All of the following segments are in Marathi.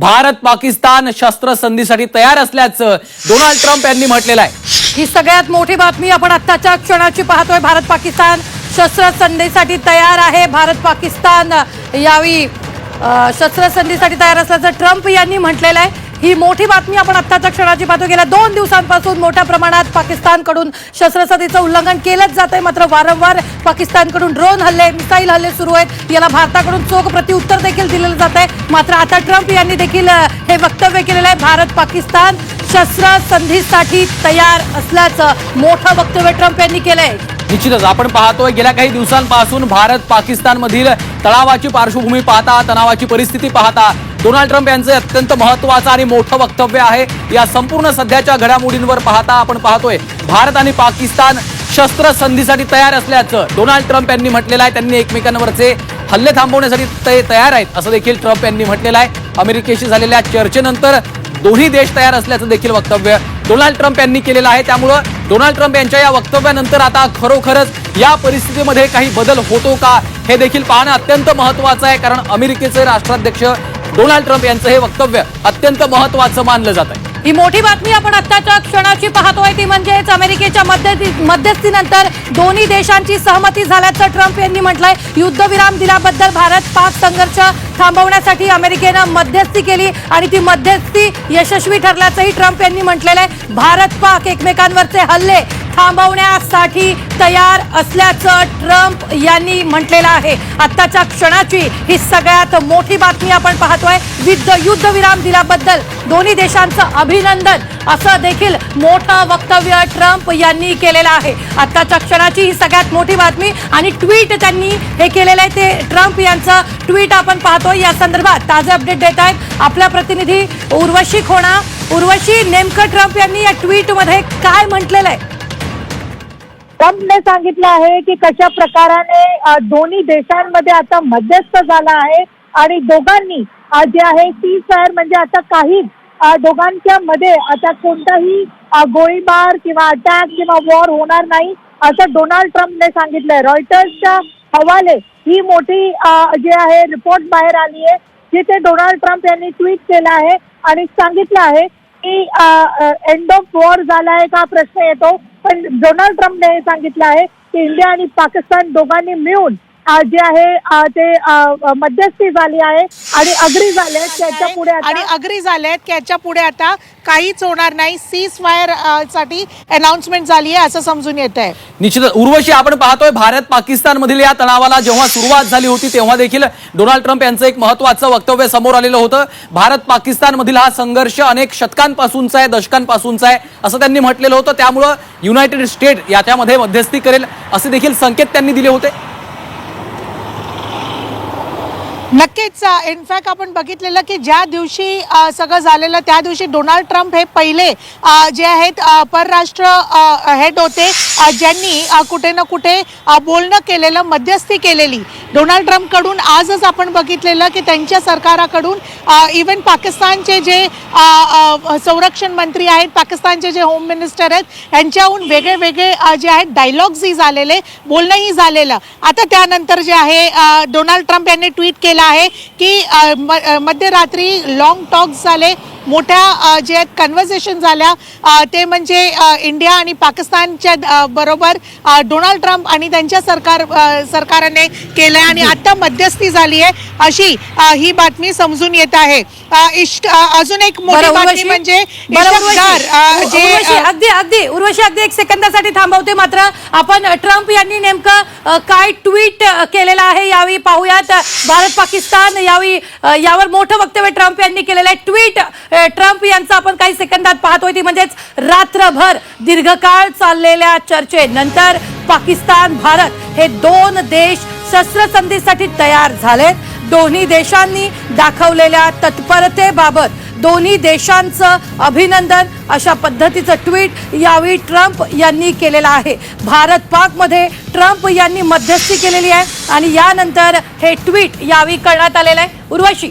भारत पाकिस्तान शस्त्रसंधीसाठी तयार असल्याचं डोनाल्ड ट्रम्प यांनी म्हटलेलं आहे. ही सगळ्यात मोठी बातमी आपण आत्ताच्या क्षणाची पाहतोय. भारत पाकिस्तान शस्त्रसंधीसाठी तयार आहे. भारत पाकिस्तान यावेळी शस्त्रसंधीसाठी तयार असल्याचं ट्रम्प यांनी म्हटलेलं आहे. ही मोठी बातमी आपण आत्ताच्या क्षणाची पाहतो. गेल्या दोन दिवसांपासून मोठ्या प्रमाणात पाकिस्तानकडून शस्त्रसंधीचं उल्लंघन केलंच जात आहे मात्र वारंवार पाकिस्तानकडून ड्रोन हल्ले मिसाईल हल्ले सुरू आहेत. याला भारताकडून चोख प्रत्युत्तर देखील दिलेलं जात आहे मात्र आता ट्रम्प यांनी देखील हे वक्तव्य केलेलं आहे. भारत पाकिस्तान शस्त्रसंधीसाठी तयार असल्याचं मोठं वक्तव्य ट्रम्प यांनी केलंय. निश्चितच आपण पाहतोय गेल्या काही दिवसांपासून भारत पाकिस्तानमधील तळावाची तणावाची पार्श्वभूमी पाहता तणावाची परिस्थिती पाहता डोनाल्ड ट्रम्प यांचं अत्यंत महत्वाचं आणि मोठं वक्तव्य आहे. या संपूर्ण सध्याच्या घडामोडींवर पाहता आपण पाहतोय भारत आणि पाकिस्तान शस्त्रसंधीसाठी तयार असल्याचं डोनाल्ड ट्रम्प यांनी म्हटलेलं आहे. त्यांनी एकमेकांवरचे हल्ले थांबवण्यासाठी ते तयार आहेत असं देखील ट्रम्प यांनी म्हटलेलं आहे. अमेरिकेशी झालेल्या चर्चेनंतर दोन्ही देश तयार असल्याचं देखील वक्तव्य डोनाल्ड ट्रम्प यांनी केलेलं आहे. त्यामुळं डोनाल्ड ट्रम्प यांच्या या वक्तव्यानंतर आता खरोखरच या परिस्थितीमध्ये काही बदल होतो का हे देखील पाहणं अत्यंत महत्वाचं आहे. कारण अमेरिकेचे राष्ट्राध्यक्ष डोनाल्ड ट्रम्प यांचं हे वक्तव्य अत्यंत महत्वाचं मानलं जात आहे ही मोठी बातमी आपण आत्ताच्या क्षणाची पाहतोय. ती म्हणजेच अमेरिकेच्या मध्यस्थीनंतर दोन्ही देशांची सहमती झाल्याचं ट्रम्प यांनी म्हटलंय. युद्धविराम दिल्याबद्दल भारत पाक संघर्ष थांबवण्यासाठी अमेरिकेनं मध्यस्थी केली आणि ती मध्यस्थी यशस्वी ठरल्याचंही ट्रम्प यांनी म्हटलेलं आहे. भारत पाक एकमेकांवरचे हल्ले थांबवण्यासाठी तयार असल्याचं ट्रम्प यांनी म्हटलेलं आहे. आत्ताच्या क्षणाची ही सगळ्यात मोठी बातमी आपण पाहतोय. युद्ध युद्धविराम दिल्याबद्दल दोन्ही देशांचं अभिनंदन. असं देखील मोठं वक्तव्य ट्रम्प यांनी केलेलं आहे. आत्ताच्या क्षणाची ही सगळ्यात मोठी बातमी आणि ट्विट त्यांनी हे केलेलं आहे ते ट्रम्प यांचं ट्विट आपण पाहतोय. या संदर्भात ताजे अपडेट देत आहेत आपल्या प्रतिनिधी उर्वशी खोणा. उर्वशी नेमकं ट्रम्प यांनी या ट्विटमध्ये काय म्हटलेलं आहे? ट्रम्पने सांगितलं आहे की कशा प्रकाराने दोन्ही देशांमध्ये आता मध्यस्थ झाला आहे आणि दोघांनी जे आहे सी फायर म्हणजे आता काही दोघांच्या मध्ये आता कोणताही गोळीबार किंवा अटॅक किंवा वॉर होणार नाही असं डोनाल्ड ट्रम्पने सांगितलंय. रॉयटर्सच्या हवाले ही मोठी जे आहे रिपोर्ट बाहेर आली आहे जिथे डोनाल्ड ट्रम्प यांनी ट्विट केलं आहे आणि सांगितलं आहे की एंड ऑफ वॉर झालाय का प्रश्न येतो. पण डोनाल्ड ट्रम्पने सांगितलं आहे की इंडिया आणि पाकिस्तान दोघांनी मिळून जे आहे ते मध्यस्थी झाली आहे आणि अग्री झाले आहेत. त्याच्या पुढे आता- आणि अग्री झालेत की याच्यापुढे आता काहीच होणार नाही. सीज फायरसाठी अनाउन्समेंट झाली आहे असं समजून येत आहे. निश्चितच. उर्वशी आपण पाहतोय भारत पाकिस्तान मधील या तणावाला जेव्हा सुरुवात झाली होती तेव्हा देखील डोनाल्ड ट्रम्प यांचं एक महत्वाचं वक्तव्य समोर आलेलं होतं. भारत पाकिस्तान मधील हा संघर्ष अनेक शतकांपासूनचा आहे दशकांपासूनचा आहे असं त्यांनी म्हटलेलं होतं. त्यामुळं युनायटेड स्टेट याच्यामध्ये मध्यस्थी करेल असे देखील संकेत त्यांनी दिले होते. नक्कीच इनफॅक्ट आपण बघितलेलं की ज्या दिवशी सगळं झालेलं त्या दिवशी डोनाल्ड ट्रम्प हे पहिले जे आहेत परराष्ट्र हेड होते ज्यांनी कुठे ना कुठे बोलणं केलेलं मध्यस्थी केलेली. डोनाल्ड ट्रम्पकडून आजच आपण बघितलेलं की त्यांच्या सरकाराकडून इवन पाकिस्तानचे जे संरक्षण मंत्री आहेत पाकिस्तानचे जे होम मिनिस्टर आहेत यांच्याहून वेगळे वेगळे जे आहेत डायलॉग्सही झालेले बोलणंही झालेलं. आता त्यानंतर जे आहे डोनाल्ड ट्रम्प यांनी ट्विट केलं आहे की मध्यरात्री लाँग टॉक्स झाले. मोठ्या जे आहेत कन्व्हर्सेशन झाल्या. ते म्हणजे इंडिया आणि पाकिस्तानच्या बरोबर डोनाल्ड ट्रम्प आणि त्यांच्या सरकार सरकारने केलं आहे आणि आता मध्यस्थी झाली आहे अशी ही बातमी समजून येत आहे. इष्ट अजून एक मोठी बातमी? म्हणजे अगदी अगदी. उर्वशी अगदी एक सेकंदासाठी थांबवते मात्र. आपण ट्रम्प यांनी नेमकं काय ट्विट केलेलं आहे यावेळी पाहूयात. भारत पाकिस्तान यावेळी यावर मोठं वक्तव्य ट्रम्प यांनी केलेलं आहे. ट्विट ट्रम्प यांचं आपण काही सेकंदात पाहतोय. ती म्हणजेच रात्रभर दीर्घकाळ चाललेल्या चर्चेनंतर पाकिस्तान भारत हे दोन देश शस्त्रसंधीसाठी तयार झालेत. दोन्ही देशांनी दाखवलेल्या तत्परतेबाबत दोन्ही देशांचं अभिनंदन अशा पद्धतीचं ट्विट यावेळी ट्रम्प यांनी केलेलं आहे. भारत पाकमध्ये ट्रम्प यांनी मध्यस्थी केलेली आहे आणि यानंतर हे ट्विट यावेळी करण्यात आलेलं आहे. उर्वशी.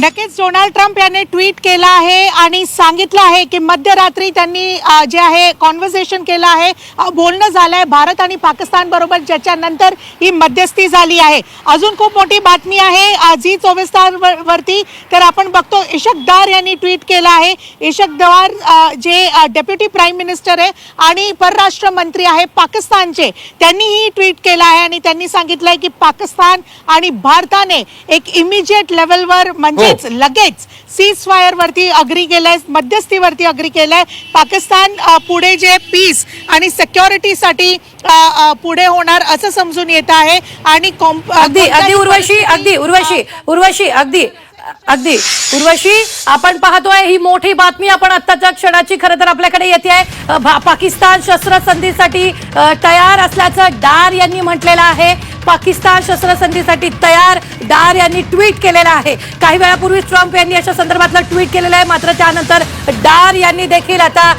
नक्कीच डोनाल्ड ट्रम्प यांनी ट्विट केलं आहे आणि सांगितलं आहे की मध्यरात्री त्यांनी जे आहे कॉन्व्हर्सेशन केलं आहे. बोलणं झालं आहे भारत आणि पाकिस्तान बरोबर ज्याच्यानंतर ही मध्यस्थी झाली आहे. अजून खूप मोठी बातमी आहे झी चोवीस तास वर- वरती. तर आपण बघतो इशक दार यांनी ट्विट केलं आहे. इशक दवार जे डेप्युटी प्राईम मिनिस्टर आहे आणि परराष्ट्र मंत्री आहे पाकिस्तानचे त्यांनीही ट्विट केलं आहे आणि त्यांनी सांगितलं आहे की पाकिस्तान आणि भारताने एक इमिजिएट लेवलवर म्हणजे लगेच सीज फायर वरती अग्री केलंय मध्यस्थीवरती अग्री केलंय. पाकिस्तान पुढे जे पीस आणि सिक्युरिटीसाठी पुढे होणार असं समजून येत आहे. आणि अगदी अगदी उर्वशी अगदी उर्वशी उर्वशी अगदी अगदी. उर्वशी आपण पाहतोय ही मोठी बातमी आपण आत्ताच्या क्षणाची खरं तर आपल्याकडे येते आहे. पाकिस्तान शस्त्रसंधीसाठी तयार असल्याचं डार यांनी म्हटलेलं आहे. पाकिस्तान शस्त्रसंधीसाठी तयार. डार यांनी ट्विट केलेलं आहे. काही वेळापूर्वी ट्रम्प यांनी अशा संदर्भातलं ट्विट केलेलं आहे. मात्र त्यानंतर डार यांनी देखील आता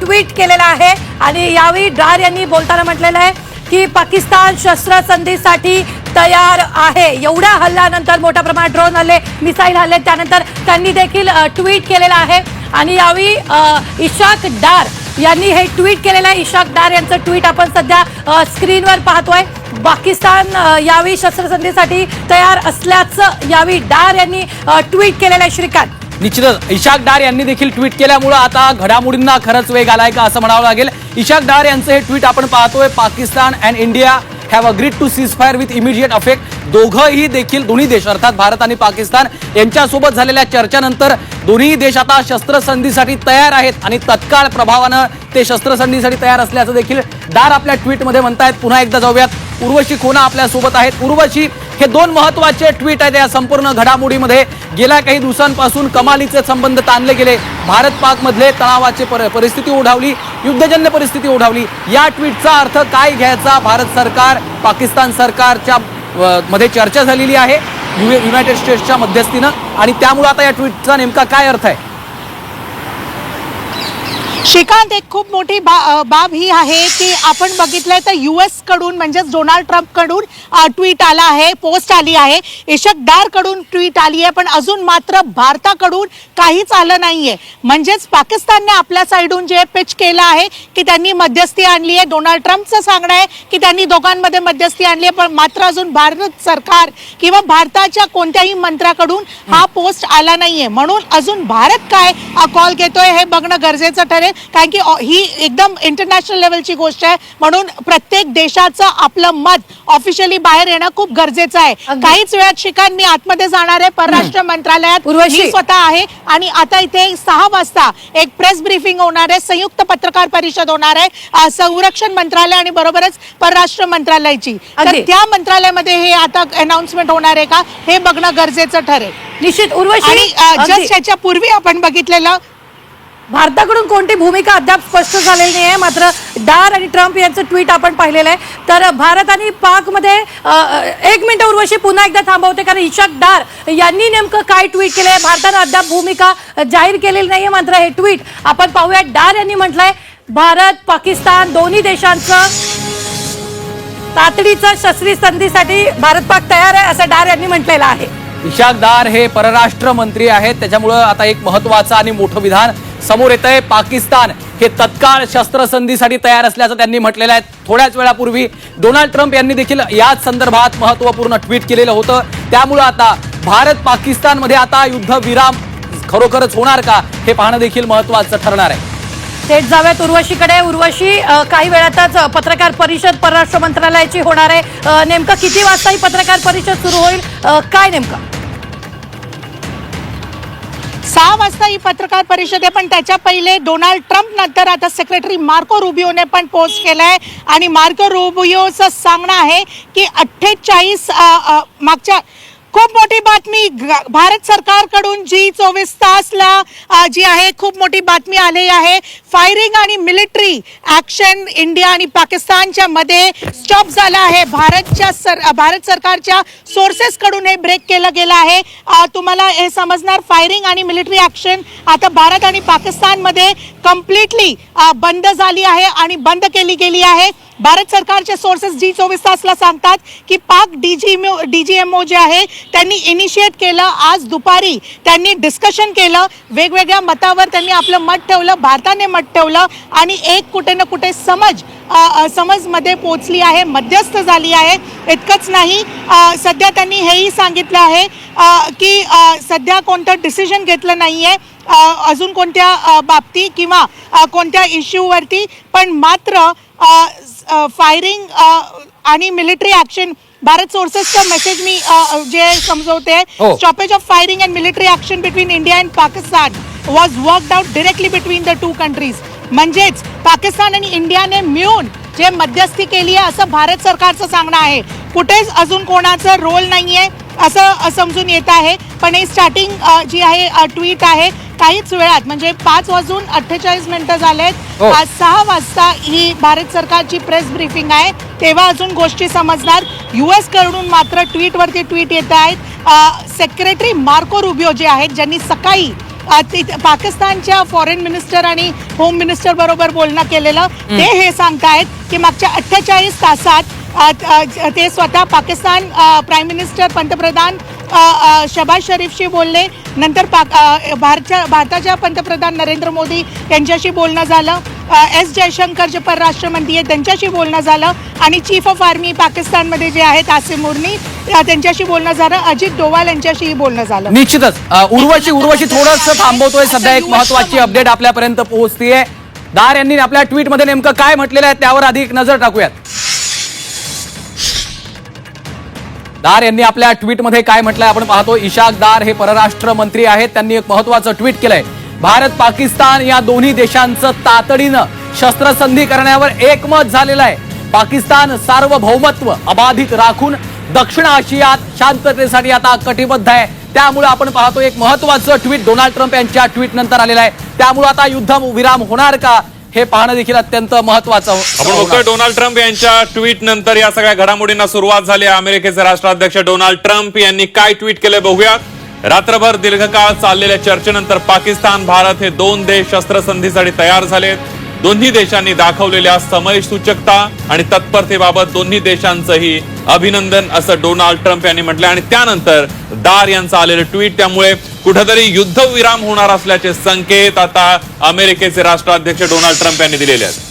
ट्विट केलेलं आहे. आणि यावेळी डार यांनी बोलताना म्हटलेलं आहे की पाकिस्तान शस्त्रसंधीसाठी तयार आहे. एवढ्या हल्ल्यानंतर मोठ्या प्रमाणात ड्रोन हल्ले मिसाईल हल्ले त्यानंतर त्यांनी देखील ट्विट केलेलं आहे. आणि यावेळी इशाक डार यांनी हे ट्विट केलेलं आहे. इशाक डार यांचं ट्विट आपण सध्या स्क्रीनवर पाहतोय. पाकिस्तान यावेळी शस्त्रसंधीसाठी तयार असल्याचं यावेळी डार यांनी ट्विट केलेलं आहे श्रीकांत. निश्चितच इशाक डार यांनी देखील ट्विट केल्यामुळं आता घडामोडींना खरंच वेग आलाय का असं म्हणावं लागेल. इशाक डार यांचं हे ट्विट आपण पाहतोय Pakistan and India have agreed to cease fire with immediate effect. दोघंही देखील दोन्ही देश अर्थात भारत आणि पाकिस्तान यांच्यासोबत झालेल्या चर्चेनंतर दोन्ही देश आता शस्त्रसंधीसाठी तयार आहेत आणि तत्काळ प्रभावानं ते शस्त्रसंधीसाठी तयार असल्याचं देखील दार आपल्या ट्विटमध्ये म्हणतायत. पुन्हा एकदा जाऊयात. उर्वशी खोना आपल्यासोबत आहेत. उर्वशी हे दोन महत्त्वाचे ट्विट आहेत या संपूर्ण घडामोडीमध्ये. गेल्या काही दिवसांपासून कमालीचे संबंध ताणले गेले. भारत पाकमधले तणावाची पर- परिस्थिती ओढावली. युद्धजन्य परिस्थिती ओढावली. या ट्विटचा अर्थ काय घ्यायचा? भारत सरकार पाकिस्तान सरकारच्या मध्ये चर्चा झालेली आहे. यु- युनायटेड स्टेट्सच्या मध्यस्थीनं. आणि त्यामुळे आता या ट्विटचा नेमका काय अर्थ आहे? श्रीकांत एक खूप मोठी बा बाब ही आहे की आपण बघितलंय तर यू कडून म्हणजेच डोनाल्ड ट्रम्पकडून ट्विट आला आहे पोस्ट आली आहे. इशकदारकडून ट्विट आली आहे पण अजून मात्र भारताकडून काहीच आलं नाहीये. म्हणजेच पाकिस्तानने आपल्या साईडून जे पिच केलं आहे की त्यांनी मध्यस्थी आणली आहे. डोनाल्ड ट्रम्पचं सांगणं आहे की त्यांनी दोघांमध्ये मध्यस्थी आणली आहे पण मात्र अजून भारत सरकार किंवा भारताच्या कोणत्याही मंत्र्याकडून हा पोस्ट आला नाहीये. म्हणून अजून भारत काय कॉल घेतोय हे बघणं गरजेचं ठरेल. कारण की ही एकदम इंटरनॅशनल लेवलची गोष्ट आहे. म्हणून प्रत्येक देशाचं आपलं मत ऑफिशियली बाहेर येणं खूप गरजेचं आहे. काहीच वेळात शिकान मी आतमध्ये जाणार आहे. परराष्ट्र मंत्रालयात स्वतः आहे. आणि आता इथे सहा वाजता एक प्रेस ब्रीफिंग होणार आहे. संयुक्त पत्रकार परिषद होणार आहे. संरक्षण मंत्रालय आणि बरोबरच परराष्ट्र मंत्रालयाची. तर. त्या मंत्रालयामध्ये हे आता अनाउन्समेंट होणार आहे का? हे बघणं गरजेचं ठरेल. निश्चित. उर्वशी. आणि. जस्ट याच्या पूर्वी आपण बघितलेलं भारताकडून कोणती भूमिका अद्याप स्पष्ट झालेली नाही आहे मात्र डार आणि ट्रम्प यांचं ट्विट आपण पाहिलेलं आहे. तर भारत आणि पाकमध्ये एक मिनिट उर्वशी पुन्हा एकदा थांबवते कारण इशाक डार यांनी नेमकं काय ट्विट केलं आहे भारतानं अद्याप भूमिका जाहीर केलेली नाही आहे मात्र हे ट्विट आपण पाहूया डार यांनी म्हटलंय भारत पाकिस्तान दोन्ही देशांचं तातडीचं शस्त्री संधीसाठी भारत पाक तयार आहे असं डार यांनी म्हटलेलं आहे. इशाक डार हे परराष्ट्र मंत्री आहेत त्याच्यामुळं आता एक महत्वाचं आणि मोठं विधान समोर येत आहे पाकिस्तान. हे तत्काळ शस्त्रसंधीसाठी तयार असल्याचं त्यांनी म्हटलेलं आहे. थोड्याच वेळापूर्वी डोनाल्ड ट्रम्प यांनी देखील याच संदर्भात महत्त्वपूर्ण ट्विट केलेलं होतं. त्यामुळं आता भारत पाकिस्तानमध्ये आता युद्ध विराम खरोखरच होणार का हे पाहणं देखील महत्वाचं ठरणार आहे. थेट जाऊयात उर्वशीकडे. उर्वशी काही वेळातच पत्रकार परिषद परराष्ट्र मंत्रालयाची होणार आहे. नेमकं किती वाजता ही पत्रकार परिषद सुरू होईल? काय नेमकं? सहा वाजता ही पत्रकार परिषद आहे पण त्याच्या पहिले डोनाल्ड ट्रम्प नंतर आता सेक्रेटरी मार्को रुबिओने पण पोस्ट केलाय. आणि मार्को रुबिओचं सांगणं आहे की अठ्ठेचाळीस मागच्या खूप मोठी बातमी. ग- भारत सरकारकडून जी चोवीस तासला जी आहे खूप मोठी बातमी आली आहे. फायरिंग आणि मिलिटरी ऍक्शन इंडिया आणि पाकिस्तानच्या मध्ये स्टॉप झाला आहे. भारतच्या सर भारत सरकारच्या सोर्सेसकडून हे ब्रेक केलं गेलं आहे. तुम्हाला हे समजणार फायरिंग आणि मिलिटरी ऍक्शन आता भारत आणि पाकिस्तानमध्ये कम्प्लिटली बंद झाली आहे आणि बंद केली गेली आहे. भारत सरकारचे सोर्सेस जी चोवीस तासला सांगतात की पाक डीजीएमओ डीजीएमओ जे आहे त्यांनी इनिशिएट केलं आज दुपारी. त्यांनी डिस्कशन केलं. वेगवेगळ्या मतावर त्यांनी आपलं मत ठेवलं भारताने मत ठेवलं आणि एक कुठे ना कुठे समज समजमध्ये पोचली आहे मध्यस्थ झाली आहे. इतकंच नाही सध्या त्यांनी हेही सांगितलं आहे की सध्या कोणतं डिसिजन घेतलं नाही आहे अजून कोणत्या बाबती किंवा कोणत्या इश्यूवरती पण मात्र फायरिंग आणि मिलिटरी ॲक्शन भारत सोर्सेसचं मेसेज मी जे समजवते. Stoppage of firing and military action between India and Pakistan was worked out directly between the two countries म्हणजेच पाकिस्तान आणि इंडियाने मिळून जे मध्यस्थी केली आहे असं भारत सरकारचं सांगणं आहे. कुठेच अजून कोणाचं रोल नाही आहे असं समजून येत आहे. पण हे स्टार्टिंग जी आहे ट्विट आहे काहीच वेळात म्हणजे पाच वाजून अठ्ठेचाळीस मिनिटं झालेत. हो. आज सहा वाजता ही भारत सरकारची प्रेस ब्रीफिंग आहे. तेव्हा अजून गोष्टी समजणार. युएसकडून मात्र ट्विटवरती ट्विट येत आहेत. सेक्रेटरी मार्को रुबिओ जे आहेत ज्यांनी सकाळी पाकिस्तानच्या फॉरेन मिनिस्टर आणि होम मिनिस्टर बरोबर बोलणं केलेलं ते हे सांगतायत की मागच्या अठ्ठेचाळीस तासात ते स्वतः पाकिस्तान प्राईम मिनिस्टर पंतप्रधान शबाज शरीफशी बोलले. नंतर पाक अ, भारतच्या भारताच्या पंतप्रधान नरेंद्र मोदी यांच्याशी बोलणं झालं. एस जयशंकर जे परराष्ट्र मंत्री आहेत त्यांच्याशी बोलणं झालं. आणि चीफ ऑफ आर्मी पाकिस्तानमध्ये जे आहेत आसिम मुर्नी त्यांच्याशी बोलणं झालं. अजित डोवाल यांच्याशीही बोलणं झालं. निश्चितच. उर्वशी उर्वशी थोडंसं थांबवतोय. सध्या एक महत्वाची अपडेट आपल्यापर्यंत पोहोचतीये. दार यांनी आपल्या ट्विटमध्ये नेमकं काय म्हटलेलं आहे त्यावर आधी एक नजर टाकूयात. दार यांनी आपल्या ट्विटमध्ये काय म्हटलंय? आपण पाहतो इशाक दार हे परराष्ट्र मंत्री आहेत. त्यांनी एक महत्वाचं ट्विट केलंय. भारत पाकिस्तान या दोन्ही देशांचं तातडीनं शस्त्रसंधी करण्यावर एकमत झालेलं आहे. पाकिस्तान सार्वभौमत्व अबाधित राखून दक्षिण आशियात शांततेसाठी आता कटिबद्ध आहे. त्यामुळे आपण पाहतो एक महत्वाचं ट्विट डोनाल्ड ट्रम्प यांच्या ट्विट नंतर आलेलं आहे. त्यामुळे आता युद्ध विराम होणार का? हे पाहणं देखील अत्यंत महत्वाचं आपण. बघतोय डोनाल्ड ट्रम्प यांच्या ट्विट नंतर या सगळ्या घडामोडींना सुरुवात झाली. अमेरिकेचे राष्ट्राध्यक्ष डोनाल्ड ट्रम्प यांनी काय ट्विट केलंय बघूयात रात्रभर दीर्घकाळ चाललेल्या चर्चेनंतर पाकिस्तान भारत हे दोन देश शस्त्रसंधीसाठी तयार झालेत दोन्ही देशांनी दाखवलेल्या समय सूचकता आणि तत्परतेबाबत दोन्ही देशांचंही अभिनंदन असं डोनाल्ड ट्रम्प यांनी म्हटलं आणि त्यानंतर दार यांचं आलेलं ट्विट त्यामुळे कुठेतरी युद्धविराम होणार असल्याचे संकेत आता अमेरिकेचे राष्ट्राध्यक्ष डोनाल्ड ट्रम्प यांनी दिलेले आहेत.